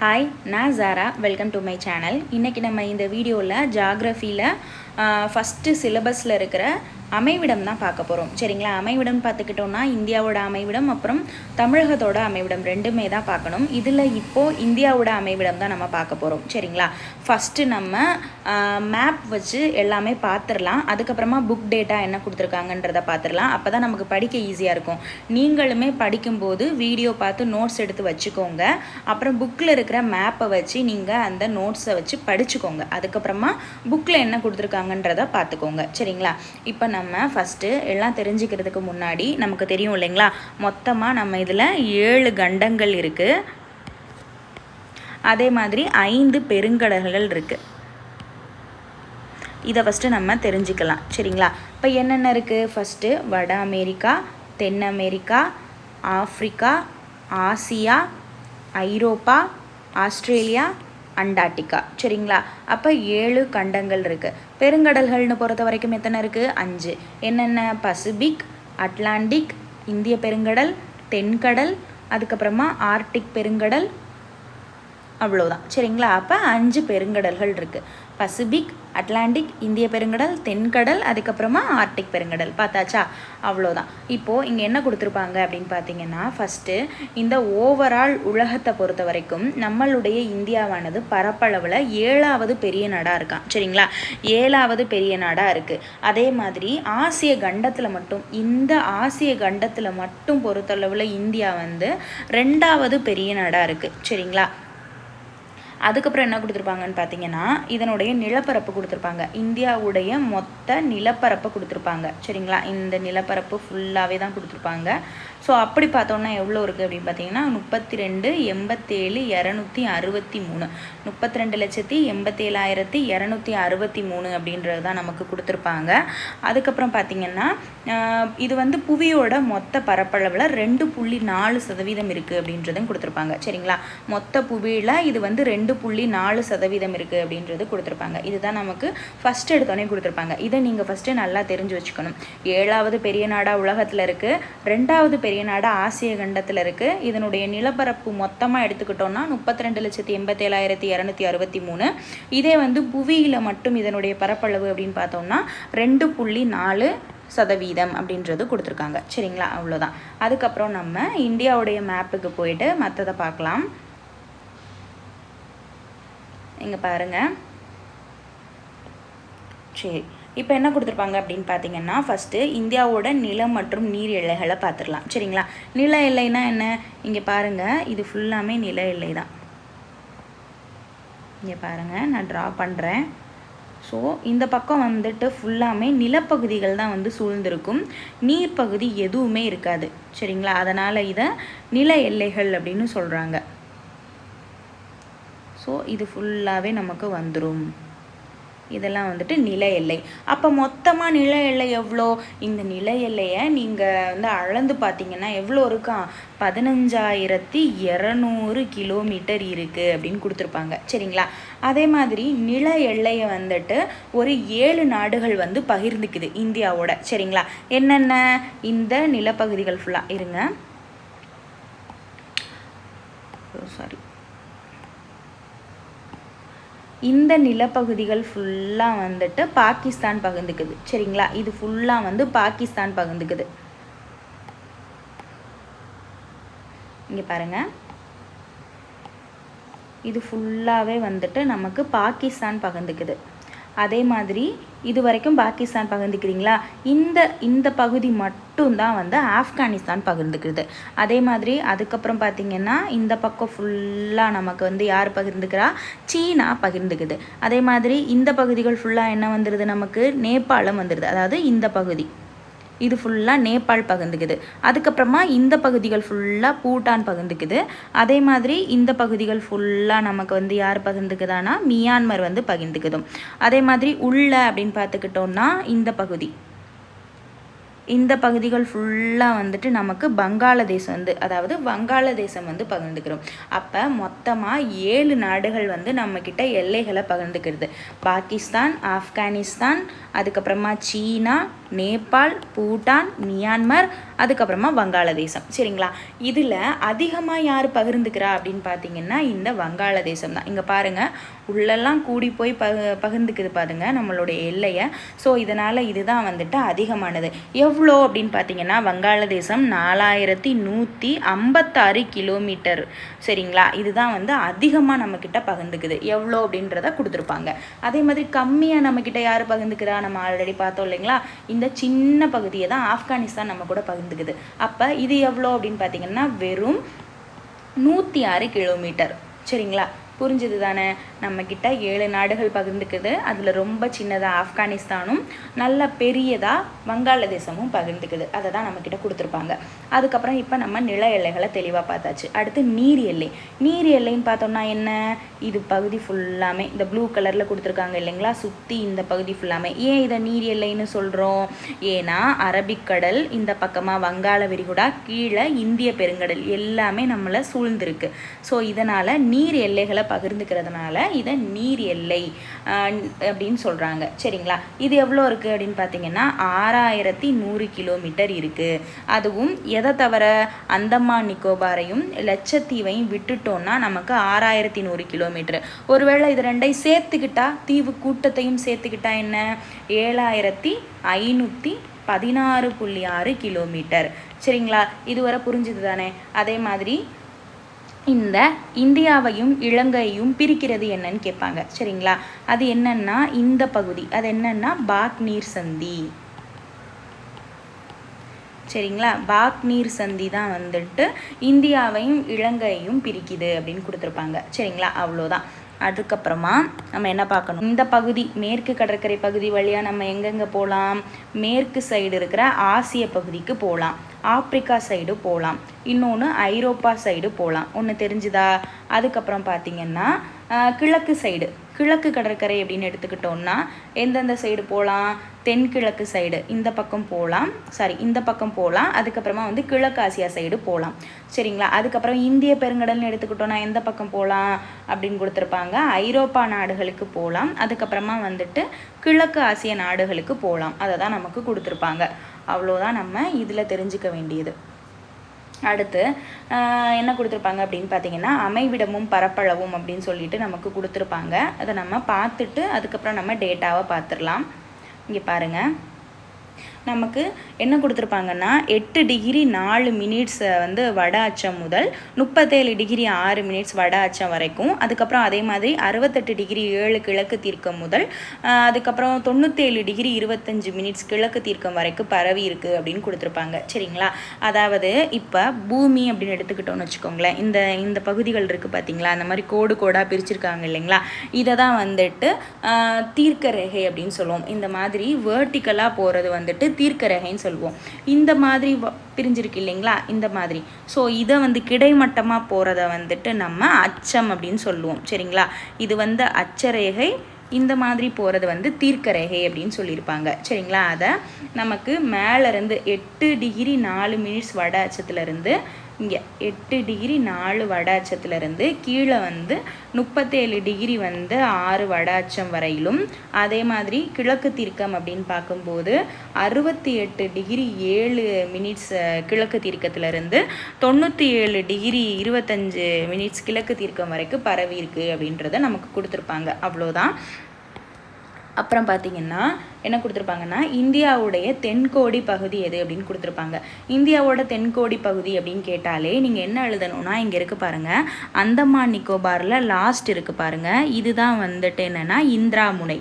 Hi நான் Zara welcome to my channel இன்றைக்கி நம்ம இந்த வீடியோவில் ஜாகிரஃபியில் ஃபஸ்ட்டு சிலபஸில் இருக்கிற அமைவிடம் தான் பார்க்க போகிறோம் சரிங்களா? அமைவிடம் பார்த்துக்கிட்டோன்னா இந்தியாவோட அமைவிடம் அப்புறம் தமிழகத்தோட அமைவிடம் ரெண்டுமே தான் பார்க்கணும். இதில் இப்போது இந்தியாவோட அமைவிடம் தான் நம்ம பார்க்க போகிறோம் சரிங்களா? ஃபஸ்ட்டு நம்ம மேப் வச்சு எல்லாமே பார்த்துடலாம். அதுக்கப்புறமா புக் டேட்டா என்ன கொடுத்துருக்காங்கன்றத பார்த்துடலாம். அப்போ தான் நமக்கு படிக்க ஈஸியாக இருக்கும். நீங்களுமே படிக்கும்போது வீடியோ பார்த்து நோட்ஸ் எடுத்து வச்சுக்கோங்க. அப்புறம் புக்கில் இருக்கிற மேப்பை வச்சு நீங்கள் அந்த நோட்ஸை வச்சு படிச்சுக்கோங்க. அதுக்கப்புறமா புக்கில் என்ன கொடுத்துருக்காங்கன்றத பார்த்துக்கோங்க சரிங்களா? இப்போ நம்ம ஃபஸ்ட்டு எல்லாம் தெரிஞ்சுக்கிறதுக்கு முன்னாடி நமக்கு தெரியும் இல்லைங்களா? மொத்தமாக நம்ம இதில் ஏழு கண்டங்கள் இருக்குது அதே மாதிரி ஐந்து பெருங்கடல்கள் இருக்குது இதை ஃபஸ்ட்டு நம்ம தெரிஞ்சுக்கலாம். சரிங்களா? இப்போ என்னென்ன இருக்குது ஃபஸ்ட்டு வட அமெரிக்கா தென் அமெரிக்கா ஆஃப்ரிக்கா ஆசியா ஐரோப்பா ஆஸ்திரேலியா அண்டார்டிகா. சரிங்களா? அப்போ ஏழு கண்டங்கள் இருக்குது பெருங்கடல்கள்னு பொறுத்த வரைக்கும் எத்தனை இருக்குது அஞ்சு. என்னென்ன? பசிபிக் அட்லாண்டிக் இந்திய பெருங்கடல் தென்கடல் அதுக்கப்புறமா ஆர்டிக் பெருங்கடல் அவ்வளோதான் சரிங்களா? அப்போ அஞ்சு பெருங்கடல்கள் இருக்குது பசிபிக் அட்லாண்டிக் இந்திய பெருங்கடல் தென்கடல் அதுக்கப்புறமா ஆர்டிக் பெருங்கடல். பார்த்தாச்சா? அவ்வளோதான். இப்போது இங்கே என்ன கொடுத்துருப்பாங்க அப்படின்னு பார்த்தீங்கன்னா ஃபஸ்ட்டு இந்த ஓவரால் உலகத்தை பொறுத்த வரைக்கும் நம்மளுடைய இந்தியாவானது பரப்பளவில் ஏழாவது பெரிய நாடாக இருக்கான். சரிங்களா? ஏழாவது பெரிய நாடாக இருக்குது அதே மாதிரி ஆசிய கண்டத்தில் மட்டும் இந்த ஆசிய கண்டத்தில் மட்டும் பொறுத்தளவில் இந்தியா வந்து ரெண்டாவது பெரிய நாடாக இருக்குது சரிங்களா? அதுக்கப்புறம் என்ன கொடுத்துருப்பாங்கன்னு பார்த்தீங்கன்னா இதனுடைய நிலப்பரப்பு கொடுத்துருப்பாங்க. இந்தியாவுடைய மொத்த நிலப்பரப்பை கொடுத்துருப்பாங்க. சரிங்களா? இந்த நிலப்பரப்பு ஃபுல்லாகவே தான் கொடுத்துருப்பாங்க. ஸோ அப்படி பார்த்தோன்னா எவ்வளோ இருக்குது அப்படின்னு பார்த்தீங்கன்னா முப்பத்தி ரெண்டு எண்பத்தேழு இரநூத்தி அறுபத்தி மூணு. முப்பத்தி ரெண்டு லட்சத்தி எண்பத்தேழாயிரத்தி இரநூத்தி அறுபத்தி மூணு அப்படின்றது தான் நமக்கு கொடுத்துருப்பாங்க. அதுக்கப்புறம் பார்த்திங்கன்னா இது வந்து புவியோட மொத்த பரப்பளவில் ரெண்டு புள்ளி நாலு சதவீதம் இருக்குது அப்படின்றதும் கொடுத்துருப்பாங்க. சரிங்களா? மொத்த புவியில் இது வந்து ரெண்டு புள்ளி நாலு சதவீதம் இருக்குது அப்படின்றது கொடுத்துருப்பாங்க. இதுதான் நமக்கு ஃபஸ்ட் எடுத்தோடனே கொடுத்துருப்பாங்க. இதை நீங்கள் ஃபஸ்ட்டு நல்லா தெரிஞ்சு வச்சுக்கணும். ஏழாவது பெரிய நாடாக உலகத்தில் இருக்குது ரெண்டாவது பெரிய நாடு ஆசிய கண்டத்தில் இருக்குது இதனுடைய நிலப்பரப்பு மொத்தமாக எடுத்துக்கிட்டோம்னா முப்பத்தி ரெண்டு லட்சத்தி எண்பத்தேழாயிரத்தி இரநூத்தி அறுபத்தி மூணு இதே வந்து புவியில் மட்டும் இதனுடைய பரப்பளவு அப்படின்னு பார்த்தோம்னா ரெண்டு புள்ளி நாலு சதவீதம் அப்படின்றது கொடுத்துருக்காங்க. சரிங்களா? அவ்வளோதான் அதுக்கப்புறம் நம்ம இந்தியாவுடைய மேப்புக்கு போயிட்டு மற்றதை பார்க்கலாம். இங்கே பாருங்கள் சரி. இப்போ என்ன கொடுத்துருப்பாங்க அப்படின்னு பார்த்தீங்கன்னா ஃபஸ்ட்டு இந்தியாவோட நிலம் மற்றும் நீர் எல்லைகளை பார்த்துடலாம். சரிங்களா? நில எல்லைனா என்ன? இங்கே பாருங்கள் இது ஃபுல்லாமே நில எல்லை தான். இங்கே பாருங்கள் நான் ட்ரா பண்ணுறேன் ஸோ இந்த பக்கம் வந்துட்டு ஃபுல்லாமே நிலப்பகுதிகள் தான் வந்து சூழ்ந்திருக்கும். நீர்ப்பகுதி எதுவுமே இருக்காது. சரிங்களா? அதனால் இதை நில எல்லைகள் அப்படின்னு சொல்கிறாங்க ஸோ இது ஃபுல்லாகவே நமக்கு வந்துடும் இதெல்லாம் வந்துட்டு நில எல்லை. அப்போ மொத்தமாக நில எல்லை எவ்வளோ? இந்த நில எல்லையை நீங்கள் வந்து அளந்து பார்த்தீங்கன்னா எவ்வளோ இருக்கா? பதினஞ்சாயிரத்தி இரநூறு கிலோமீட்டர் இருக்குது அப்படின்னு கொடுத்துருப்பாங்க. சரிங்களா? அதே மாதிரி நில எல்லையை வந்துட்டு ஒரு ஏழு நாடுகள் வந்து பகிர்ந்துக்குது இந்தியாவோட. சரிங்களா? என்னென்ன? இந்த நிலப்பகுதிகள் ஃபுல்லாக இருங்க. சாரி இந்த நிலப்பகுதிகள் ஃபுல்லாக வந்துட்டு பாகிஸ்தான் பகிர்ந்துக்குது. சரிங்களா? இது ஃபுல்லாக வந்து பாகிஸ்தான் பகிர்ந்துக்குது. இங்கே பாருங்கள் இது ஃபுல்லாகவே வந்துட்டு நமக்கு பாகிஸ்தான் பகிர்ந்துக்குது. அதே மாதிரி இது வரைக்கும் பாகிஸ்தான் பகிர்ந்துக்கிறீங்களா? இந்த இந்த பகுதி மட்டும்தான் வந்து ஆப்கானிஸ்தான் பகிர்ந்துக்கிறது அதே மாதிரி அதுக்கப்புறம் பார்த்திங்கன்னா இந்த பக்கம் ஃபுல்லாக நமக்கு வந்து யார் பகிர்ந்துக்கிறா? சீனா பகிர்ந்துக்குது. அதே மாதிரி இந்த பகுதிகள் ஃபுல்லாக என்ன வந்துடுது நமக்கு? நேபாளம் வந்துடுது அதாவது இந்த பகுதி. இது ஃபுல்லாக நேபாள் பகிர்ந்துக்குது. அதுக்கப்புறமா இந்த பகுதிகள் ஃபுல்லாக பூட்டான் பகிர்ந்துக்குது. அதே மாதிரி இந்த பகுதிகள் ஃபுல்லாக நமக்கு வந்து யார் பகிர்ந்துக்குதானா மியான்மர் வந்து பகிர்ந்துக்குதும். அதே மாதிரி உள்ள அப்படின்னு பார்த்துக்கிட்டோம்னா இந்த பகுதி. இந்த பகுதிகள் ஃபுல்லாக வந்துட்டு நமக்கு வங்காளதேசம் வந்து அதாவது வங்காளதேசம் வந்து பகிர்ந்துக்கிறோம் அப்போ மொத்தமாக ஏழு நாடுகள் வந்து நம்மக்கிட்ட எல்லைகளை பகிர்ந்துக்கிறது பாகிஸ்தான் ஆப்கானிஸ்தான் அதுக்கப்புறமா சீனா நேபாள் பூட்டான் மியான்மர் அதுக்கப்புறமா வங்காளதேசம். சரிங்களா? இதில் அதிகமாக யார் பகிர்ந்துக்கிறா அப்படின்னு பார்த்தீங்கன்னா இந்த வங்காளதேசம் தான். இங்கே பாருங்கள் உள்ளெல்லாம் கூடி போய் பக பகிர்ந்துக்குது பாருங்க நம்மளுடைய எல்லையை. ஸோ இதனால் இதுதான் வந்துட்டு அதிகமானது. எவ்வளோ அப்படின்னு பார்த்தீங்கன்னா வங்காளதேசம் நாலாயிரத்தி நூற்றி ஐம்பத்தாறு கிலோமீட்டர். சரிங்களா? இதுதான் வந்து அதிகமாக நம்மக்கிட்ட பகிர்ந்துக்குது. எவ்வளோ அப்படின்றத கொடுத்துருப்பாங்க. அதே மாதிரி கம்மியாக நம்மக்கிட்ட யார் பகிர்ந்துக்கிறா? நம்ம ஆல்ரெடி பார்த்தோம் இல்லைங்களா? இந்த சின்ன பகுதியை தான் ஆப்கானிஸ்தான் நம்ம கூட பகிர்ந்துக்குது. அப்போ இது எவ்வளோ அப்படின்னு பார்த்தீங்கன்னா வெறும் நூற்றி ஆறு கிலோமீட்டர் சரிங்களா? புரிஞ்சுது தானே நம்மக்கிட்ட ஏழு நாடுகள் பகிர்ந்துக்குது. அதில் ரொம்ப சின்னதாக ஆப்கானிஸ்தானும் நல்ல பெரியதாக வங்காளதேசமும் பகிர்ந்துக்குது. அதை தான் நம்மக்கிட்ட கொடுத்துருப்பாங்க. அதுக்கப்புறம் இப்போ நம்ம நில எல்லைகளை தெளிவாக பார்த்தாச்சு. அடுத்து நீர் எல்லை. நீர் எல்லைன்னு பார்த்தோம்னா என்ன? இது பகுதி ஃபுல்லாமே இந்த ப்ளூ கலரில் கொடுத்துருக்காங்க இல்லைங்களா? சுற்றி இந்த பகுதி ஃபுல்லாமே ஏன் இதை நீர் எல்லைன்னு சொல்கிறோம் ஏன்னா அரபிக்கடல் இந்த பக்கமாக வங்காள விரிகுடா கீழே இந்திய பெருங்கடல் எல்லாமே நம்மளை சூழ்ந்திருக்கு. ஸோ இதனால் நீர் எல்லைகளை பகிர்ந்துக்கிறதுனால இதை நீர் எல்லை அப்படின்னு சொல்கிறாங்க சரிங்களா? இது எவ்வளோ இருக்குது அப்படின்னு பார்த்தீங்கன்னா ஆறாயிரத்தி நூறு கிலோமீட்டர் இருக்குது அதுவும் எதை தவிர அந்தமான் நிக்கோபாரையும் லட்சத்தீவையும் விட்டுட்டோம்னா நமக்கு ஆறாயிரத்தி நூறு கிலோமீட்டர். ஒருவேளை இது ரெண்டையும் சேர்த்துக்கிட்டா தீவு கூட்டத்தையும் சேர்த்துக்கிட்டா என்ன? ஏழாயிரத்தி ஐநூற்றி பதினாறு புள்ளி ஆறு கிலோமீட்டர். சரிங்களா? இதுவரை புரிஞ்சுது தானே? அதே மாதிரி இந்த இந்தியாவையும் இலங்கையும் பிரிக்கிறது என்னன்னு கேட்பாங்க. சரிங்களா? அது என்னன்னா இந்த பகுதி. அது என்னன்னா பாக் நீர் சந்தி. சரிங்களா? பாக் நீர் சந்தி தான் வந்துட்டு இந்தியாவையும் இலங்கையும் பிரிக்குது அப்படின்னு கொடுத்துருப்பாங்க. சரிங்களா? அவ்வளோதான். அதுக்கப்புறமா நம்ம என்ன பார்க்கணும்? இந்த பகுதி மேற்கு கடற்கரை பகுதி வழியாக நம்ம எங்கெங்கே போகலாம் மேற்கு சைடு இருக்கிற ஆசிய பகுதிக்கு போகலாம் ஆப்ரிக்கா சைடு போகலாம் இன்னொன்று ஐரோப்பா சைடு போகலாம் ஒன்று தெரிஞ்சுதா? அதுக்கப்புறம் பார்த்திங்கன்னா கிழக்கு சைடு. கிழக்கு கடற்கரை அப்படின்னு எடுத்துக்கிட்டோம்னா எந்தெந்த சைடு போகலாம் தென்கிழக்கு சைடு. இந்த பக்கம் போகலாம் சாரி இந்த பக்கம் போகலாம் அதுக்கப்புறமா வந்து கிழக்கு ஆசியா சைடு போகலாம் சரிங்களா? அதுக்கப்புறம் இந்திய பெருங்கடல்னு எடுத்துக்கிட்டோம்னா எந்த பக்கம் போகலாம் அப்படின்னு கொடுத்துருப்பாங்க. ஐரோப்பா நாடுகளுக்கு போகலாம் அதுக்கப்புறமா வந்துட்டு கிழக்கு ஆசிய நாடுகளுக்கு போகலாம் அதை தான் நமக்கு கொடுத்துருப்பாங்க. அவ்வளோதான் நம்ம இதில் தெரிஞ்சுக்க வேண்டியது. அடுத்து என்ன கொடுத்துருப்பாங்க அப்படின்னு பார்த்தீங்கன்னா அமைவிடமும் பரப்பளவும் அப்படின்னு சொல்லிட்டு நமக்கு கொடுத்துருப்பாங்க. அதை நம்ம பார்த்துட்டு அதுக்கப்புறம் நம்ம டேட்டாவை பார்த்துடலாம். இங்கே பாருங்கள் நமக்கு என்ன கொடுத்துருப்பாங்கன்னா எட்டு டிகிரி நாலு மினிட்ஸ் வந்து வட அச்சம் முதல் முப்பத்தேழு டிகிரி ஆறு மினிட்ஸ் வட அச்சம் வரைக்கும். அதுக்கப்புறம் அதே மாதிரி அறுபத்தெட்டு டிகிரி ஏழு கிழக்கு தீர்க்கம் முதல் அதுக்கப்புறம் தொண்ணூற்றேழு டிகிரி இருபத்தஞ்சு மினிட்ஸ் கிழக்கு தீர்க்கம் வரைக்கும் பரவி இருக்குது அப்படின்னு கொடுத்துருப்பாங்க. சரிங்களா? அதாவது இப்போ பூமி அப்படின்னு எடுத்துக்கிட்டோம்னு வச்சுக்கோங்களேன். இந்த இந்த பகுதிகள் இருக்குது பார்த்தீங்களா அந்த மாதிரி கோடு கோடாக பிரிச்சிருக்காங்க இல்லைங்களா? இதை தான் வந்துட்டு தீர்க்க ரேகை அப்படின்னு சொல்லுவோம். இந்த மாதிரி வேர்ட்டிக்கலாக போகிறது வந்துட்டு தீர்க்கரகைன்னு சொல்லுவோம். இந்த மாதிரி பிரிஞ்சிருக்கு இல்லைங்களா? இந்த மாதிரி. ஸோ இதை வந்து கிடைமட்டமாக போகிறத வந்துட்டு நம்ம அச்சம் அப்படின்னு சொல்லுவோம். சரிங்களா? இது வந்து அச்சரேகை இந்த மாதிரி போகிறது வந்து தீர்க்கரேகை அப்படின்னு சொல்லியிருப்பாங்க. சரிங்களா? அதை நமக்கு மேலேருந்து எட்டு டிகிரி நாலு மினிட்ஸ் வட அச்சத்துலேருந்து இங்கே எட்டு டிகிரி நாலு வட அச்சத்துலேருந்து கீழே வந்து முப்பத்தேழு டிகிரி வந்து ஆறு வட அச்சம் வரையிலும். அதே மாதிரி கிழக்கு தீர்க்கம் அப்படின்னு பார்க்கும்போது அறுபத்தி எட்டு டிகிரி ஏழு மினிட்ஸ் கிழக்கு தீர்க்கத்துலேருந்து தொண்ணூற்றி ஏழு டிகிரி இருபத்தஞ்சு மினிட்ஸ் கிழக்கு தீர்க்கம் வரைக்கும் பரவி இருக்குது அப்படின்றத நமக்கு கொடுத்துருப்பாங்க. அவ்வளோதான். அப்புறம் பார்த்திங்கன்னா என்ன கொடுத்துருப்பாங்கன்னா இந்தியாவுடைய தென்கோடி பகுதி எது அப்படின்னு கொடுத்துருப்பாங்க. இந்தியாவோட தென்கோடி பகுதி அப்படின்னு கேட்டாலே நீங்கள் என்ன எழுதணும்னா இங்கே இருக்குது பாருங்கள் அந்தமான் நிக்கோபாரில் லாஸ்ட் இருக்குது பாருங்கள் இதுதான் வந்துட்டு என்னென்னா இந்திரா முனை.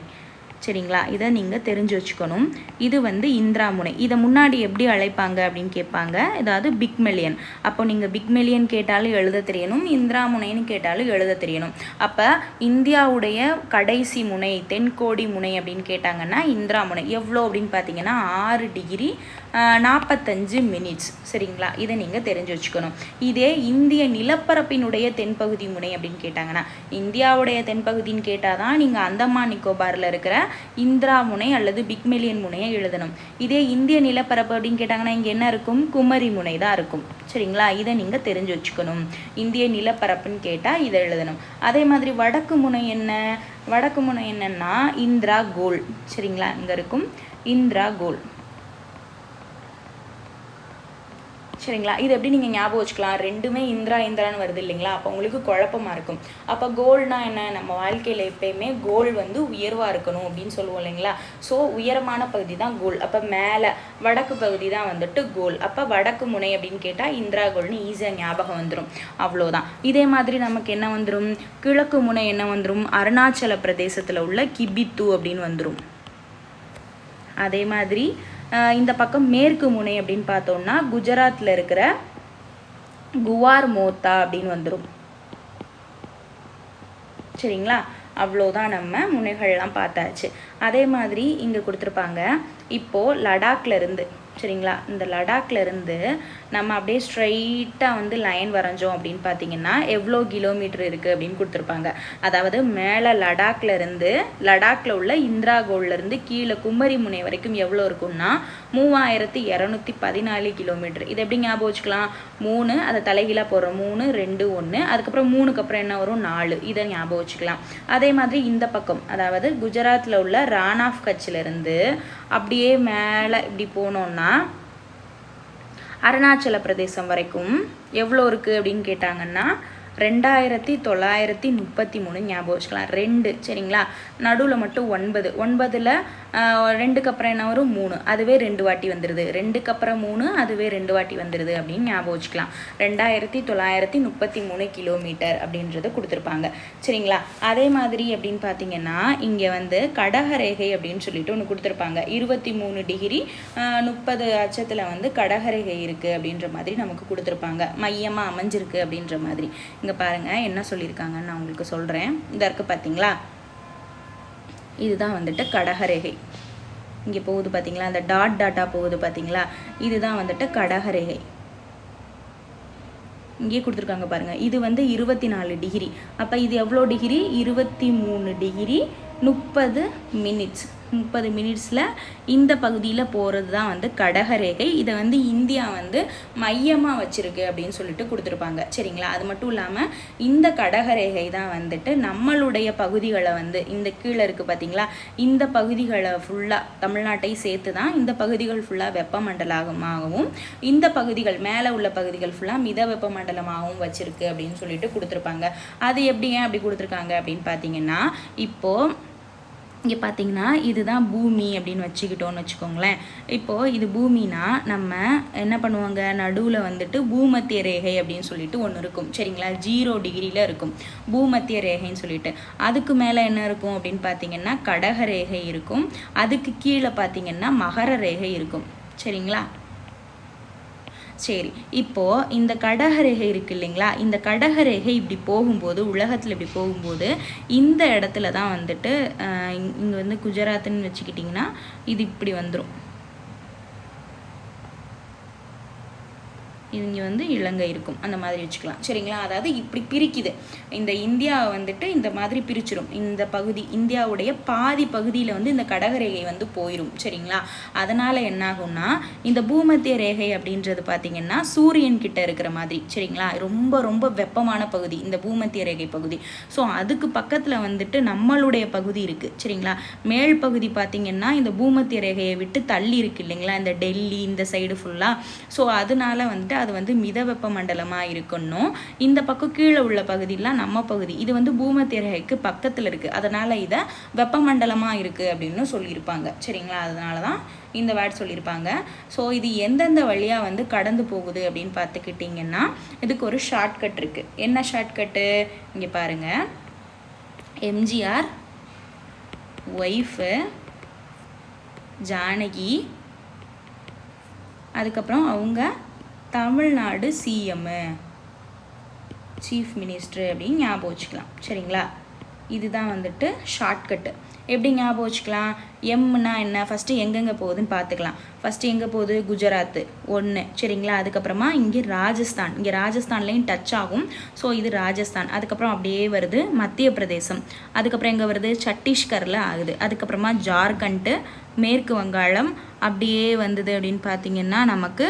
சரிங்களா? இதை நீங்கள் தெரிஞ்சு வச்சுக்கணும். இது வந்து இந்திரா முனை. இதை முன்னாடி எப்படி அழைப்பாங்க அப்படின்னு கேட்பாங்க. ஏதாவது பிக்மெலியன். அப்போ நீங்கள் பிக்மெலியன் கேட்டாலும் எழுத தெரியணும். இந்திரா முனைன்னு கேட்டாலும் எழுத தெரியணும். அப்போ இந்தியாவுடைய கடைசி முனை தென்கோடி முனை அப்படின்னு கேட்டாங்கன்னா இந்திரா முனை. எவ்வளோ அப்படின்னு பார்த்தீங்கன்னா ஆறு டிகிரி நாற்பத்தஞ்சு மினிட்ஸ் சரிங்களா? இதை நீங்கள் தெரிஞ்சு வச்சுக்கணும். இதே இந்திய நிலப்பரப்பினுடைய தென்பகுதி முனை அப்படின்னு கேட்டாங்கன்னா இந்தியாவுடைய தென்பகுதின்னு கேட்டால் தான் நீங்கள் அந்தமான் நிக்கோபாரில் இருக்கிற இந்திரா முனை அல்லது பிக்மெலியன் முனையை எழுதணும். இதே இந்திய நிலப்பரப்பு அப்படின்னு கேட்டாங்கன்னா இங்கே என்ன இருக்கும்? குமரி முனை தான் இருக்கும். சரிங்களா? இதை நீங்கள் தெரிஞ்சு வச்சுக்கணும். இந்திய நிலப்பரப்புன்னு கேட்டால் இதை எழுதணும். அதே மாதிரி வடக்கு முனை என்ன? வடக்கு முனை என்னன்னா இந்திரா கோல். சரிங்களா? இங்கே இருக்கும் இந்திரா கோல். சரிங்களா? இது எப்படி நீங்கள் ஞாபகம் வச்சுக்கலாம்? ரெண்டுமே இந்திரா இந்திரான்னு வருது இல்லைங்களா? அப்போ உங்களுக்கு குழப்பமா இருக்கும். அப்போ கோல்னா என்ன? நம்ம வாழ்க்கையில் எப்பயுமே கோல் வந்து உயர்வாக இருக்கணும் அப்படின்னு சொல்லுவோம் இல்லைங்களா? ஸோ உயரமான பகுதி தான் கோல் அப்போ மேலே வடக்கு பகுதி தான் வந்துட்டு கோல் அப்போ வடக்கு முனை அப்படின்னு கேட்டால் இந்திரா கோல்னு ஈஸியாக ஞாபகம் வந்துடும் அவ்வளோதான் இதே மாதிரி நமக்கு என்ன வந்துடும் கிழக்கு முனை என்ன வந்துடும் அருணாச்சல பிரதேசத்தில் உள்ள கிபித்து அப்படின்னு வந்துடும் அதே மாதிரி இந்த பக்கம் மேற்கு முனை அப்படின்னு பார்த்தோம்னா குஜராத்தில் இருக்கிற குவார் மோத்தா அப்படின்னு வந்துடும் சரிங்களா? அவ்வளோதான் நம்ம முனைகள்லாம் பார்த்தாச்சு. அதே மாதிரி இங்கே கொடுத்துருப்பாங்க இப்போது லடாக்ல இருந்து சரிங்களா? இந்த லடாக்ல இருந்து நம்ம அப்படியே ஸ்ட்ரைட்டாக வந்து லைன் வரைஞ்சோம் அப்படின்னு பார்த்தீங்கன்னா எவ்வளோ கிலோமீட்டர் இருக்குது அப்படின்னு கொடுத்துருப்பாங்க. அதாவது மேலே லடாக்ல இருந்து லடாக்ல உள்ள இந்திரா கோல்லேருந்து கீழே குமரி முனை வரைக்கும் எவ்வளோ இருக்கும்னா மூவாயிரத்தி இரநூத்தி பதினாலு கிலோமீட்டர் இது எப்படி ஞாபகம் வச்சுக்கலாம்? மூணு அதை தலைகீழாக போடுறோம். மூணு ரெண்டு ஒன்று அதுக்கப்புறம் மூணுக்கு அப்புறம் என்ன வரும்? நாலு. இதை ஞாபகம் வச்சுக்கலாம். அதே மாதிரி இந்த பக்கம் அதாவது குஜராத்தில் உள்ள ரான் ஆஃப் கட்சிலேருந்து அப்படியே மேலே இப்படி போனோம்னா அருணாச்சல பிரதேசம் வரைக்கும் எவ்வளோ இருக்குது அப்படின்னு கேட்டாங்கன்னா ரெண்டாயிரத்தி தொள்ளாயிரத்தி முப்பத்தி மூணு ஞாபகம் வச்சுக்கலாம். ரெண்டு சரிங்களா? நடுவில் மட்டும் ஒன்பது. ஒன்பதில் ரெண்டுக்கு அப்புறம் என்ன வரும்? மூணு. அதுவே ரெண்டு வாட்டி வந்துடுது ரெண்டுக்கு அப்புறம் மூணு அதுவே ரெண்டு வாட்டி வந்துடுது அப்படின்னு ஞாபகம் வச்சுக்கலாம். ரெண்டாயிரத்தி தொள்ளாயிரத்தி முப்பத்தி மூணு கிலோமீட்டர் அப்படின்றத கொடுத்துருப்பாங்க. சரிங்களா? அதே மாதிரி அப்படின்னு பார்த்தீங்கன்னா இங்கே வந்து கடகரேகை அப்படின்னு சொல்லிட்டு ஒன்று கொடுத்துருப்பாங்க. இருபத்தி மூணு டிகிரி முப்பது அச்சத்தில் வந்து கடகரேகை இருக்குது அப்படின்ற மாதிரி நமக்கு கொடுத்துருப்பாங்க. மையமாக அமைஞ்சிருக்கு அப்படின்ற மாதிரி. இங்கே பாருங்கள் என்ன சொல்லியிருக்காங்கன்னு நான் உங்களுக்கு சொல்கிறேன் இதற்கு இருக்குது பார்த்தீங்களா? இதுதான் வந்துட்டு கடகரேகை. இங்கே போகுது பார்த்தீங்களா அந்த டாட் டாட்டாக போகுது பார்த்தீங்களா இதுதான் வந்துட்டு கடகரேகை. இங்கே கொடுத்துருக்காங்க பாருங்கள் இது வந்து இருபத்தி நாலு டிகிரி அப்போ இது எவ்வளோ டிகிரி இருபத்தி மூணு டிகிரி முப்பது மினிட்ஸ் முப்பது மினிட்ஸில் இந்த பகுதியில் போகிறது தான் வந்து கடகரேகை. இதை வந்து இந்தியா வந்து மையமாக வச்சுருக்கு அப்படின்னு சொல்லிட்டு கொடுத்துருப்பாங்க. சரிங்களா? அது மட்டும் இல்லாமல் இந்த கடகரேகை தான் வந்துட்டு நம்மளுடைய பகுதிகளை வந்து இந்த கீழே இருக்குது பார்த்தீங்களா இந்த பகுதிகளை ஃபுல்லாக தமிழ்நாட்டை சேர்த்து தான் இந்த பகுதிகள் ஃபுல்லாக வெப்பமண்டலமாகவும் இந்த பகுதிகள் மேலே உள்ள பகுதிகள் ஃபுல்லாக மித வெப்பமண்டலமாகவும் வச்சுருக்கு அப்படின்னு சொல்லிட்டு கொடுத்துருப்பாங்க. அது எப்படி ஏன் அப்படி கொடுத்துருக்காங்க அப்படின்னு பார்த்தீங்கன்னா இப்போது இங்கே பார்த்தீங்கன்னா இதுதான் பூமி அப்படின்னு வச்சுக்கிட்டோம்னு வச்சுக்கோங்களேன். இப்போது இது பூமினா நம்ம என்ன பண்ணுவாங்க? நடுவில் வந்துட்டு பூமத்திய ரேகை அப்படின்னு சொல்லிட்டு ஒன்று இருக்கும். சரிங்களா? ஜீரோ டிகிரியில் இருக்கும். பூமத்திய ரேகைன்னு சொல்லிட்டு. அதுக்கு மேலே என்ன இருக்கும் அப்படின்னு பார்த்தீங்கன்னா கடக ரேகை இருக்கும். அதுக்கு கீழே பார்த்தீங்கன்னா மகர ரேகை இருக்கும். சரிங்களா? சரி இப்போ இந்த கடகரேகை இருக்கு இல்லைங்களா? இந்த கடகரேகை இப்படி போகும்போது உலகத்தில் இப்படி போகும்போது இந்த இடத்துல தான் வந்துட்டு இங்கே வந்து குஜராத்துன்னு வச்சுக்கிட்டிங்கன்னா இது இப்படி வந்துடும் இங்கே வந்து இலங்கை இருக்கும். அந்த மாதிரி வச்சுக்கலாம். சரிங்களா? அதாவது இப்படி பிரிக்குது. இந்த இந்தியாவை வந்துட்டு இந்த மாதிரி பிரிச்சிடும் இந்த பகுதி இந்தியாவுடைய பாதி பகுதியில் வந்து இந்த கடகரேகை வந்து போயிடும் சரிங்களா? அதனால் என்னாகும்னா இந்த பூமத்திய ரேகை அப்படின்றது பார்த்தீங்கன்னா சூரியன் கிட்ட இருக்கிற மாதிரி. சரிங்களா? ரொம்ப ரொம்ப வெப்பமான பகுதி இந்த பூமத்திய ரேகை பகுதி. ஸோ அதுக்கு பக்கத்தில் வந்துட்டு நம்மளுடைய பகுதி இருக்குது சரிங்களா? மேல் பகுதி பார்த்தீங்கன்னா இந்த பூமத்திய ரேகையை விட்டு தள்ளி இருக்கு இல்லைங்களா? இந்த டெல்லி இந்த சைடு ஃபுல்லாக ஸோ அதனால வந்துட்டு அது வந்து மித வெப்ப மண்டலமாக இருக்கணும். இந்த பக்கம் கீழே உள்ள பகுதியெலாம் நம்ம பகுதி. இது வந்து பூமத்திய ரேகைக்கு பக்கத்தில் இருக்குது அதனால் இதை வெப்பமண்டலமாக இருக்குது அப்படின்னு சொல்லியிருப்பாங்க. சரிங்களா? அதனால தான் இந்த வேர்ட் சொல்லியிருப்பாங்க. ஸோ இது எந்தெந்த வழியாக வந்து கடந்து போகுது அப்படின்னு பார்த்துக்கிட்டிங்கன்னா இதுக்கு ஒரு ஷார்ட்கட் இருக்குது என்ன ஷார்ட்கட்டு இங்கே பாருங்கள் எம்ஜிஆர் ஒய்ஃபு ஜானகி அதுக்கப்புறம் அவங்க தமிழ்நாடு சிஎம்மு சீஃப் மினிஸ்டர் அப்படின்னு ஞாபகம் வச்சுக்கலாம். சரிங்களா? இதுதான் வந்துட்டு ஷார்ட்கட்டு எப்படி ஞாபகம் வச்சுக்கலாம்? எம்னா என்ன? ஃபஸ்ட்டு எங்கெங்கே போகுதுன்னு பார்த்துக்கலாம். ஃபஸ்ட்டு எங்கே போகுது? குஜராத்து ஒன்று சரிங்களா? அதுக்கப்புறமா இங்கே ராஜஸ்தான். இங்கே ராஜஸ்தான்லேயும் டச் ஆகும். ஸோ இது ராஜஸ்தான். அதுக்கப்புறம் அப்படியே வருது மத்திய பிரதேசம். அதுக்கப்புறம் எங்கே வருது? சத்தீஸ்கரில் ஆகுது. அதுக்கப்புறமா ஜார்க்கண்ட்டு மேற்கு வங்காளம் அப்படியே வந்தது அப்படின்னு பார்த்தீங்கன்னா நமக்கு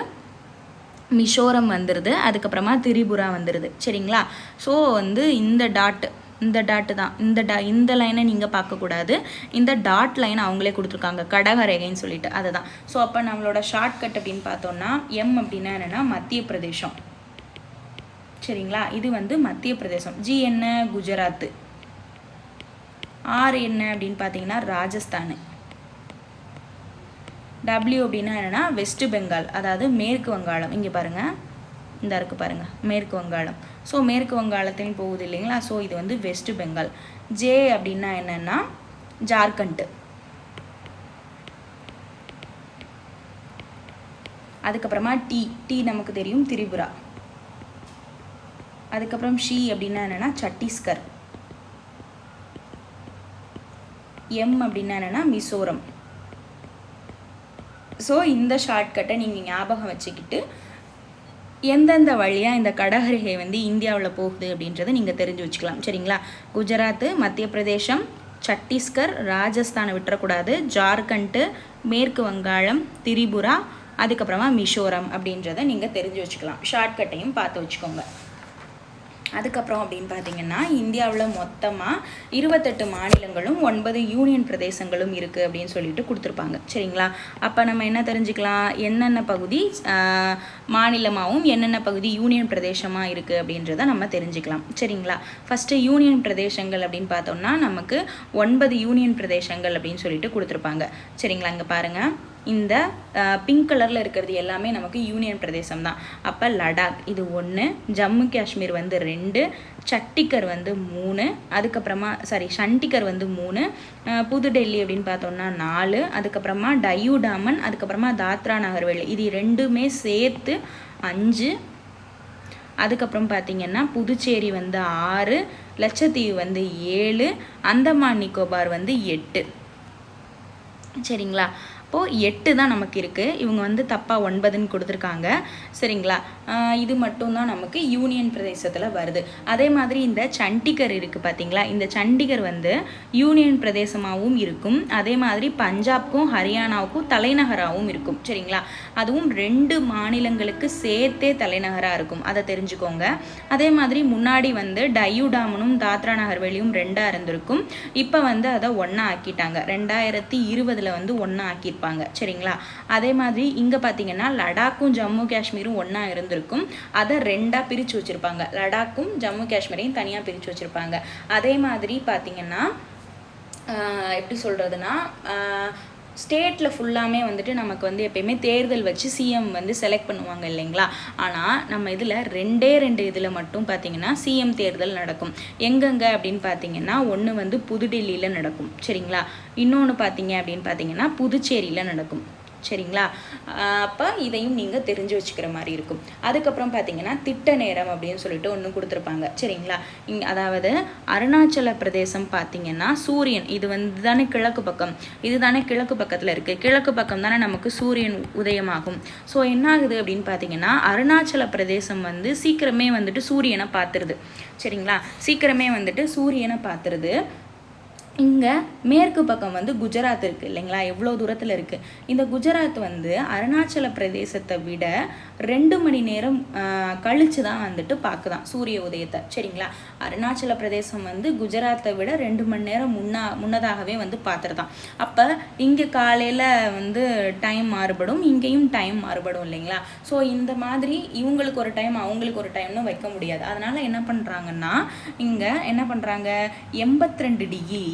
மிசோரம் வந்துடுது அதுக்கப்புறமா திரிபுரா வந்துடுது சரிங்களா? ஸோ வந்து இந்த டாட் இந்த டாட்டு தான். இந்த டா இந்த லைனை நீங்கள் பார்க்கக்கூடாது இந்த டாட் லைன் அவங்களே கொடுத்துருக்காங்க. கடகரேகைன்னு சொல்லிட்டு அதை தான் ஸோ அப்போ நம்மளோட ஷார்ட்கட் அப்படின்னு பார்த்தோம்னா எம் அப்படின்னா என்னென்னா மத்திய பிரதேசம். சரிங்களா? இது வந்து மத்திய பிரதேசம். ஜி என்ன? குஜராத்து. ஆர் என்ன அப்படின்னு பார்த்தீங்கன்னா ராஜஸ்தானு. டபிள்யூ அப்படின்னா என்னென்னா வெஸ்ட் பெங்கால் அதாவது மேற்கு வங்காளம். இங்கே பாருங்கள் இந்த இருக்குது பாருங்கள் மேற்கு வங்காளம். ஸோ மேற்கு வங்காளத்தையும் போகுது இல்லைங்களா? ஸோ இது வந்து வெஸ்ட் பெங்கால் ஜே அப்படின்னா என்னென்னா ஜார்க்கண்ட். அதுக்கப்புறமா டி டி நமக்கு தெரியும் திரிபுரா. அதுக்கப்புறம் ஷி அப்படின்னா என்னென்னா சத்தீஸ்கர் எம் அப்படின்னா என்னென்னா மிசோரம். ஸோ இந்த ஷார்ட்கட்டை நீங்கள் ஞாபகம் வச்சுக்கிட்டு எந்தெந்த வழியாக இந்த கடகரிகை வந்து இந்தியாவில் போகுது அப்படின்றத நீங்கள் தெரிஞ்சு வச்சுக்கலாம். சரிங்களா? குஜராத்து மத்திய பிரதேசம் சத்தீஸ்கர் ராஜஸ்தானை விட்டுறக்கூடாது. ஜார்க்கண்ட்டு மேற்கு வங்காளம் திரிபுரா அதுக்கப்புறமா மிசோரம் அப்படின்றத நீங்கள் தெரிஞ்சு வச்சுக்கலாம். ஷார்ட்கட்டையும் பார்த்து வச்சுக்கோங்க. அதுக்கப்புறம் அப்படின்னு பார்த்தீங்கன்னா இந்தியாவில் மொத்தமாக இருபத்தெட்டு மாநிலங்களும் ஒன்பது யூனியன் பிரதேசங்களும் இருக்குது அப்படின்னு சொல்லிட்டு கொடுத்துருப்பாங்க. சரிங்களா? அப்போ நம்ம என்ன தெரிஞ்சுக்கலாம்? என்னென்ன பகுதி மாநிலமாகவும் என்னென்ன பகுதி யூனியன் பிரதேசமாக இருக்குது அப்படின்றத நம்ம தெரிஞ்சுக்கலாம். சரிங்களா? ஃபஸ்ட்டு யூனியன் பிரதேசங்கள் அப்படின்னு பார்த்தோம்னா நமக்கு ஒன்பது யூனியன் பிரதேசங்கள் அப்படின்னு சொல்லிட்டு கொடுத்துருப்பாங்க. சரிங்களா? இங்கே பாருங்கள் இந்த பிங்க் கலரில் இருக்கிறது எல்லாமே நமக்கு யூனியன் பிரதேசம் தான் அப்போ லடாக் இது ஒன்று ஜம்மு காஷ்மீர் வந்து ரெண்டு சட்டிக்கர் வந்து மூணு அதுக்கப்புறமா சாரி சண்டிகர் வந்து மூணு புதுடெல்லி அப்படின்னு பார்த்தோம்னா நாலு அதுக்கப்புறமா டயூ டாமன் அதுக்கப்புறமா தாத்ரா நகர்வேல் இது ரெண்டுமே சேர்த்து அஞ்சு அதுக்கப்புறம் பார்த்தீங்கன்னா புதுச்சேரி வந்து ஆறு லட்சத்தீவு வந்து ஏழு அந்தமான் நிக்கோபார் வந்து எட்டு. சரிங்களா? அப்போது எட்டு தான் நமக்கு இருக்குது இவங்க வந்து தப்பாக ஒன்பதுன்னு கொடுத்துருக்காங்க. சரிங்களா? இது மட்டும்தான் நமக்கு யூனியன் பிரதேசத்தில் வருது. அதே மாதிரி இந்த சண்டிகர் இருக்குது பார்த்தீங்களா இந்த சண்டிகர் வந்து யூனியன் பிரதேசமாகவும் இருக்கும். அதே மாதிரி பஞ்சாப்க்கும் ஹரியானாவுக்கும் தலைநகராகவும் இருக்கும். சரிங்களா? அதுவும் ரெண்டு மாநிலங்களுக்கு சேர்த்தே தலைநகராக இருக்கும். அதை தெரிஞ்சுக்கோங்க. அதே மாதிரி முன்னாடி வந்து டையூ டாமனும் தாத்ரா நகர்வேலியும் ரெண்டாக இருந்திருக்கும். இப்போ வந்து அதை ஒன்றா ஆக்கிட்டாங்க. ரெண்டாயிரத்தி இருபதில் வந்து ஒன்றா ஆக்கியிருப்பாங்க. சரிங்களா? அதே மாதிரி இங்கே பார்த்தீங்கன்னா லடாக்கும் ஜம்மு காஷ்மீரும் ஒன்றா இருந்திருக்கும். அதை ரெண்டாக பிரித்து வச்சுருப்பாங்க. லடாக்கும் ஜம்மு காஷ்மீரையும் தனியாக பிரித்து வச்சுருப்பாங்க. அதே மாதிரி பார்த்தீங்கன்னா எப்படி சொல்கிறதுனா ஸ்டேட்டில் ஃபுல்லாமே வந்துட்டு நமக்கு வந்து எப்பயுமே தேர்தல் வச்சு சிஎம் வந்து செலக்ட் பண்ணுவாங்க இல்லைங்களா? ஆனால் நம்ம இதில் ரெண்டே ரெண்டு இதில் மட்டும் பார்த்தீங்கன்னா சிஎம் தேர்தல் நடக்கும். எங்கெங்க அப்படின்னு பார்த்தீங்கன்னா ஒன்று வந்து புதுடெல்லியில் நடக்கும். சரிங்களா? இன்னொன்று பார்த்தீங்க அப்படின்னு பார்த்தீங்கன்னா புதுச்சேரியில் நடக்கும். சரிங்களா? அப்போ இதையும் நீங்கள் தெரிஞ்சு வச்சுக்கிற மாதிரி இருக்கும். அதுக்கப்புறம் பார்த்தீங்கன்னா திட்ட நேரம் அப்படின்னு சொல்லிட்டு ஒன்று கொடுத்துருப்பாங்க. சரிங்களா? இங் அதாவது அருணாச்சல பிரதேசம் பார்த்தீங்கன்னா சூரியன் இது வந்து தானே கிழக்கு பக்கம். இது தானே கிழக்கு பக்கத்தில் இருக்குது கிழக்கு பக்கம் தானே நமக்கு சூரியன் உதயமாகும். ஸோ என்ன ஆகுது அப்படின்னு பார்த்தீங்கன்னா அருணாச்சல பிரதேசம் வந்து சீக்கிரமே வந்துட்டு சூரியனை பார்த்துருது சரிங்களா? சீக்கிரமே வந்துட்டு சூரியனை பார்த்துருது இங்கே மேற்கு பக்கம் வந்து குஜராத் இருக்குது இல்லைங்களா? எவ்வளோ தூரத்தில் இருக்குது இந்த குஜராத் வந்து அருணாச்சல பிரதேசத்தை விட ரெண்டு மணி நேரம் கழித்து தான் வந்துட்டு பார்க்குதான் சூரிய உதயத்தை சரிங்களா? அருணாச்சல பிரதேசம் வந்து குஜராத்தை விட ரெண்டு மணி நேரம் முன்னா முன்னதாகவே வந்து பார்த்துருதான் அப்போ இங்கே காலையில் வந்து டைம் மாறுபடும் இங்கேயும் டைம் மாறுபடும் இல்லைங்களா? ஸோ இந்த மாதிரி இவங்களுக்கு ஒரு டைம் அவங்களுக்கு ஒரு டைம்னு வைக்க முடியாது. அதனால் என்ன பண்ணுறாங்கன்னா இங்கே என்ன பண்ணுறாங்க எண்பத்தி ரெண்டு டிகிரி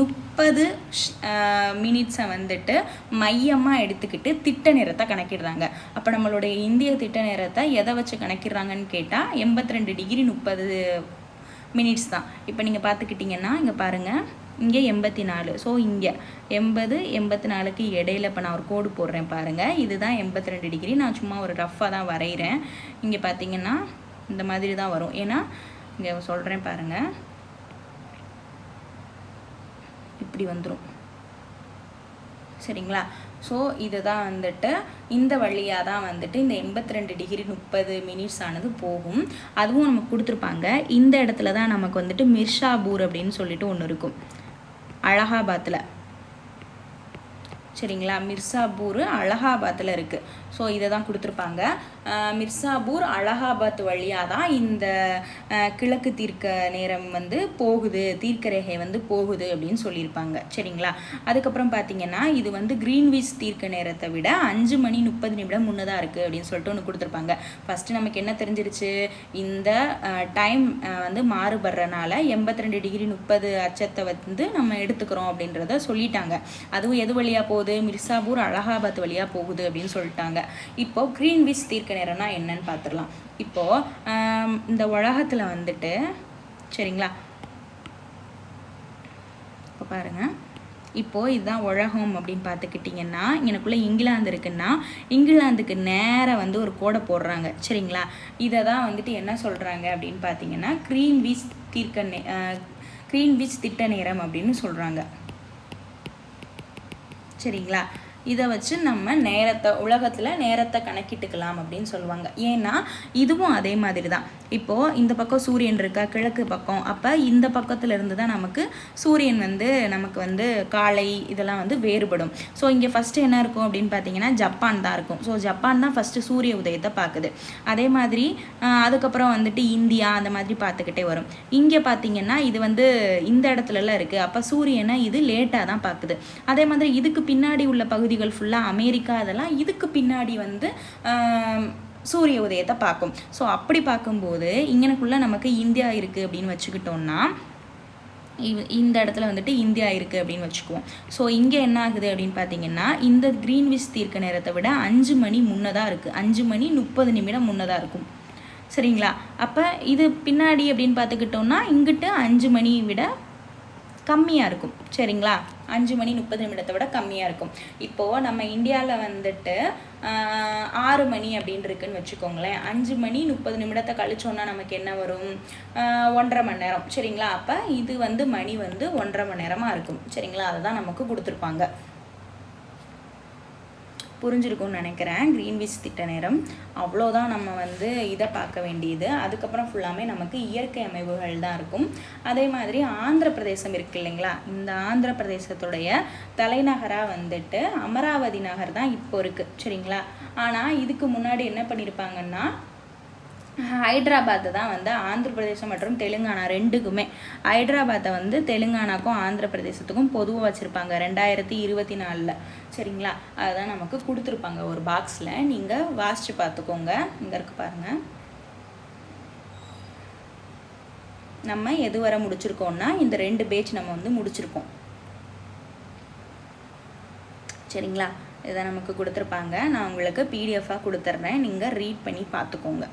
முப்பது மினிட்ஸை வந்துட்டு மையமாக எடுத்துக்கிட்டு திட்ட நேரத்தை கணக்கிடுறாங்க. அப்போ நம்மளுடைய இந்திய திட்ட நேரத்தை எதை வச்சு கணக்கிடுறாங்கன்னு கேட்டால் எண்பத்தி ரெண்டு டிகிரி முப்பது மினிட்ஸ் தான். இப்போ நீங்கள் பார்த்துக்கிட்டிங்கன்னா இங்கே பாருங்கள் இங்கே எண்பத்தி நாலு ஸோ இங்கே எண்பது எண்பத்தி நாலுக்கு இடையில இப்போ நான் ஒரு கோடு போடுறேன் பாருங்கள் இதுதான் எண்பத்தி ரெண்டு டிகிரி. நான் சும்மா ஒரு ரஃப்பாக தான் வரைகிறேன் இங்கே பார்த்தீங்கன்னா இந்த மாதிரி தான் வரும். ஏன்னா இங்கே சொல்கிறேன் பாருங்கள் இப்படி வந்துடும் சரிங்களா? ஸோ இதுதான் வந்துட்டு இந்த வழியாக தான் வந்துட்டு இந்த எண்பத்தி ரெண்டு டிகிரி முப்பது மினிட்ஸ் ஆனது போகும். அதுவும் நமக்கு கொடுத்துருப்பாங்க. இந்த இடத்துல தான் நமக்கு வந்துட்டு மிர்ஷாபூர் அப்படின்னு சொல்லிட்டு ஒன்று இருக்கும். அலகாபாத்தில் சரிங்களா? மிர்சாபூர் அலகாபாத்தில் இருக்குது ஸோ இதை தான் கொடுத்துருப்பாங்க மிர்சாபூர் அலகாபாத் வழியாக தான் இந்த கிழக்கு தீர்க்க நேரம் வந்து போகுது தீர்க்க ரேகை வந்து போகுது அப்படின்னு சொல்லியிருப்பாங்க. சரிங்களா? அதுக்கப்புறம் பார்த்தீங்கன்னா இது வந்து கிரீன்விச் தீர்க்க நேரத்தை விட அஞ்சு மணி முப்பது நிமிடம் முன்னதாக இருக்குது அப்படின்னு சொல்லிட்டு ஒன்று கொடுத்துருப்பாங்க. ஃபஸ்ட்டு நமக்கு என்ன தெரிஞ்சிருச்சு? இந்த டைம் வந்து மாறுபடுறனால எண்பத்தி ரெண்டு டிகிரி முப்பது அச்சத்தை வந்து நம்ம எடுத்துக்கிறோம் அப்படின்றத சொல்லிட்டாங்க. அதுவும் எது வழியாக போகுது? மிர்சாபூர் அலகாபாத் வழியாக போகுது அப்படின்னு சொல்லிட்டாங்க. இப்போ கிரீன்விச் தீர்க்க நேரம்னா என்னன்னு பார்த்துடலாம். இப்போது இந்த உலகத்தில் வந்துட்டு சரிங்களா? இப்போ பாருங்கள் இப்போது இதுதான் உலகம் அப்படின்னு பார்த்துக்கிட்டிங்கன்னா எனக்குள்ளே இங்கிலாந்து இருக்குன்னா இங்கிலாந்துக்கு நேராக வந்து ஒரு கோடை போடுறாங்க. சரிங்களா? இதை தான் வந்துட்டு என்ன சொல்கிறாங்க அப்படின்னு பார்த்தீங்கன்னா க்ரீன்விச் தீர்க்க நே க்ரீன்விச் திட்ட நேரம் அப்படின்னு சொல்கிறாங்க சரிங்களா? இதை வச்சு நம்ம நேரத்தை உலகத்தில் நேரத்தை கணக்கிட்டுக்கலாம் அப்படின்னு சொல்லுவாங்க. ஏன்னா இதுவும் அதே மாதிரி தான் இப்போது இந்த பக்கம் சூரியன் இருக்கா கிழக்கு பக்கம். அப்போ இந்த பக்கத்தில் இருந்து தான் நமக்கு சூரியன் வந்து நமக்கு வந்து காலை இதெல்லாம் வந்து வேறுபடும். ஸோ இங்கே ஃபஸ்ட்டு என்ன இருக்கும் அப்படின்னு பார்த்தீங்கன்னா ஜப்பான் தான் இருக்கும். ஸோ ஜப்பான் தான் ஃபஸ்ட்டு சூரிய உதயத்தை பார்க்குது. அதே மாதிரி அதுக்கப்புறம் வந்துட்டு இந்தியா அந்த மாதிரி பார்த்துக்கிட்டே வரும். இங்கே பார்த்தீங்கன்னா இது வந்து இந்த இடத்துலலாம் இருக்குது அப்போ சூரியனை இது லேட்டாக தான் பார்க்குது. அதே மாதிரி இதுக்கு பின்னாடி உள்ள பகுதி பகுதிகள் ஃபுல்லாக அமெரிக்கா அதெல்லாம் இதுக்கு பின்னாடி வந்து சூரிய உதயத்தை பார்க்கும். ஸோ அப்படி பார்க்கும்போது இங்கனக்குள்ளே நமக்கு இந்தியா இருக்குது அப்படின்னு வச்சுக்கிட்டோம்னா இவ்- இந்த இடத்துல வந்துட்டு இந்தியா இருக்குது அப்படின்னு வச்சுக்குவோம். ஸோ இங்கே என்ன ஆகுது அப்படின்னு பார்த்தீங்கன்னா இந்த கிரீன்விச் தீர்க்க நேரத்தை விட அஞ்சு மணி முன்னதாக இருக்குது அஞ்சு மணி முப்பது நிமிடம் முன்னதாக இருக்கும். சரிங்களா? அப்போ இது பின்னாடி அப்படின்னு பார்த்துக்கிட்டோம்னா இங்கிட்டு அஞ்சு மணியை விட கம்மியாக இருக்கும். சரிங்களா? அஞ்சு மணி முப்பது நிமிடத்தை விட கம்மியாக இருக்கும். இப்போது நம்ம இந்தியாவில் வந்துட்டு ஆறு மணி அப்படின்னு இருக்குன்னு வச்சுக்கோங்களேன். அஞ்சு மணி முப்பது நிமிடத்தை கழிச்சோன்னா நமக்கு என்ன வரும்? ஒன்றரை மணி நேரம். சரிங்களா? அப்போ இது வந்து மணி வந்து ஒன்றரை மணி நேரமாக இருக்கும். சரிங்களா? அதை தான் நமக்கு கொடுத்துருப்பாங்க. புரிஞ்சிருக்கும்னு நினைக்கிறேன். க்ரீன்விச் திட்ட நேரம். அவ்வளோதான் நம்ம வந்து இதை பார்க்க வேண்டியது. அதுக்கப்புறம் ஃபுல்லாமே நமக்கு இயற்கை அமைவுகள் தான் இருக்கும். அதே மாதிரி ஆந்திர பிரதேசம் இருக்கு இல்லைங்களா? இந்த ஆந்திர பிரதேசத்துடைய தலைநகராக வந்துட்டு அமராவதி நகர் தான் இப்போ இருக்குது சரிங்களா? ஆனால் இதுக்கு முன்னாடி என்ன பண்ணியிருப்பாங்கன்னா ஹைதராபாத்தை தான் வந்து ஆந்திர பிரதேசம் மற்றும் தெலுங்கானா ரெண்டுக்குமே. ஹைதராபாத்தை வந்து தெலுங்கானாக்கும் ஆந்திர பிரதேசத்துக்கும் பொதுவாக வச்சுருப்பாங்க. ரெண்டாயிரத்தி இருபத்தி நாலில். சரிங்களா? அதுதான் நமக்கு கொடுத்துருப்பாங்க ஒரு பாக்ஸில். நீங்கள் வாசித்து பார்த்துக்கோங்க. இங்கே இருக்கு பாருங்கள் நம்ம எது வர முடிச்சிருக்கோம்னா இந்த ரெண்டு பேஜ் நம்ம வந்து முடிச்சிருக்கோம். சரிங்களா? இதை நமக்கு கொடுத்துருப்பாங்க. நான் உங்களுக்கு பிடிஎஃபாக கொடுத்துட்றேன் நீங்கள் ரீட் பண்ணி பார்த்துக்கோங்க.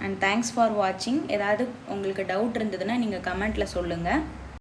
அண்ட் தேங்க்ஸ் ஃபார் வாட்சிங் ஏதாவது உங்களுக்கு டவுட் இருந்ததுன்னா நீங்கள் கமெண்ட்டில் சொல்லுங்கள்